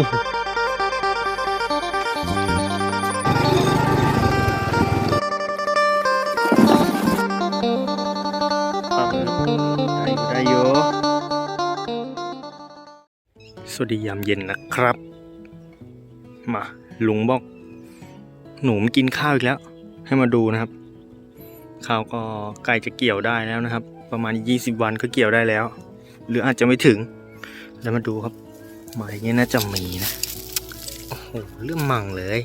ได้อยู่สวัสดียามเย็นนะครับ มาลุงบอก หนูมกินข้าวอีกแล้ว ให้มาดูนะครับ ข้าวก็ใกล้จะเกี่ยวได้แล้วนะครับ ประมาณ 20 วันก็เกี่ยวได้แล้ว หรืออาจจะไม่ถึง แล้วมาดูครับ หมายเงี้น่าจะมีนะ โอ้โห เรื่องมั่งเลย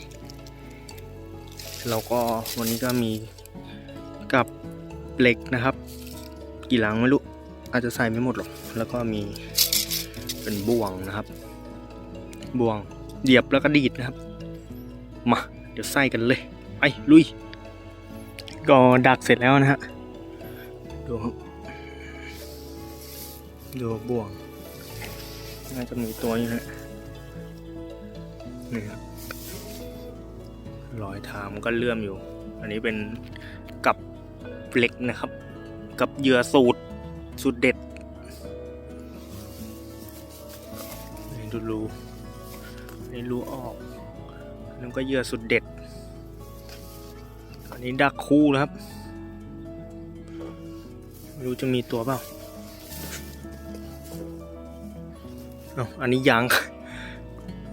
แล้วก็วันนี้ก็มีกับเหล็กนะครับ กี่หลังไม่รู้ อาจจะใส่ไม่หมดหรอก แล้วก็มีเป็นบ่วงนะครับ บ่วงเหยียบแล้วก็ดีดนะครับ มา เดี๋ยวใส่กันเลย ไป ลุย ก็ดักเสร็จแล้วนะฮะ ดูดูบ่วง น่าจะมีตัวอยู่นะนี่ครับรอยเท้ามันก็เลื่อมอยู่ อันนี้เป็นกับเหล็กนะครับ กับเหยื่อสูตรสูตรเด็ดนี่ดูรูนี่รูออกนั่นก็เหยื่อสุดเด็ด อันนี้ดักคู่แล้วครับไม่รู้จะมีตัวเปล่า เอาอันนี้ยาง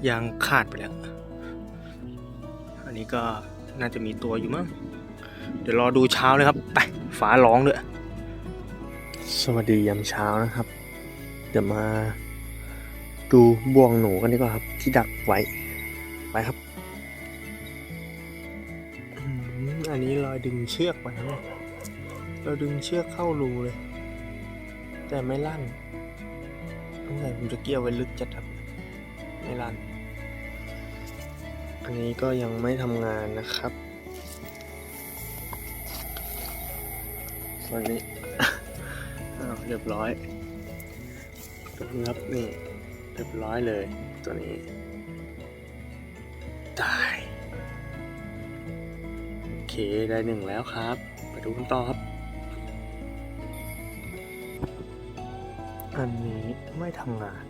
ยางขาดไปแล้ว อันนี้ก็น่าจะมีตัวอยู่มั้งเดี๋ยวรอดูเช้าเลยครับ ไปฟ้าร้องด้วยสวัสดียามเช้านะครับ เดี๋ยวมาดูบ่วงหนูกันดีกว่าครับ ที่ดักไว้ ไปครับอืมอันนี้รอยดึงเชือกไปนะเนี่ยเราดึงเชือกเข้ารูเลย แต่ไม่ลั่น ตรงไหนผมจะเกี่ยวไว้ลึกจัดครับไม่ลั่นอันนี้ก็ยังไม่ทำงานนะครับส่วนนี้อ้าวเรียบร้อยตัวนี้ครับนี่เรียบร้อยเลยตัวนี้ตายโอเคได้หนึ่งแล้วครับ ไปดูกันต่อครับ อันนี้ไม่ทำงาน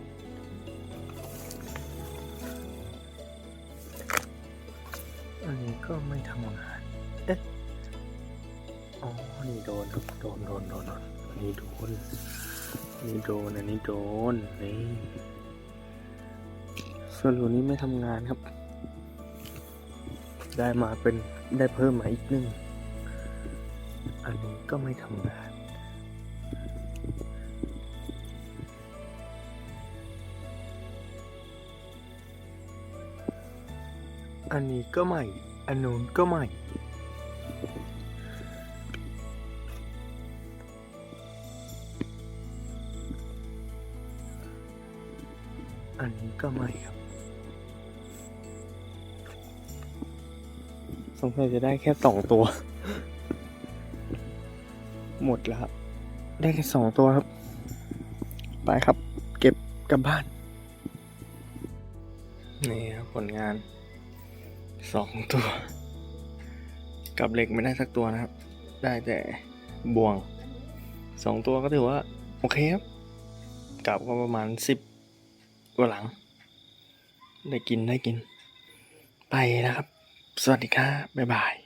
อันนี้ก็ไม่ทำงาน เอ๊ะ อ๋อ นี่โดนครับโดนโดนโดนโดนอันนี้โดนอันนี้โดน อันนี้โดน นี่ ส่วนรูนี้ไม่ทำงานครับ ได้มาเป็นได้เพิ่มมาอีกหนึ่ง อันนี้ก็ไม่ทำงาน อันนี้ก็ไม่ อันนู้นก็ไม่ อันนี้ก็ไม่ครับสงสัยจะได้แค่สองตัว หมดแล้วครับ ได้แค่สองตัวครับ ไปครับ เก็บกลับบ้าน นี่ครับผลงาน สองตัว กับเหล็กไม่ได้สักตัวนะครับ ได้แต่บ่วงสองตัวก็ถือว่า โอเคครับกลับก็ประมาณสิบกว่าหลัง ได้กินได้กิน ไปนะครับ สวัสดีครับ บ๊ายบาย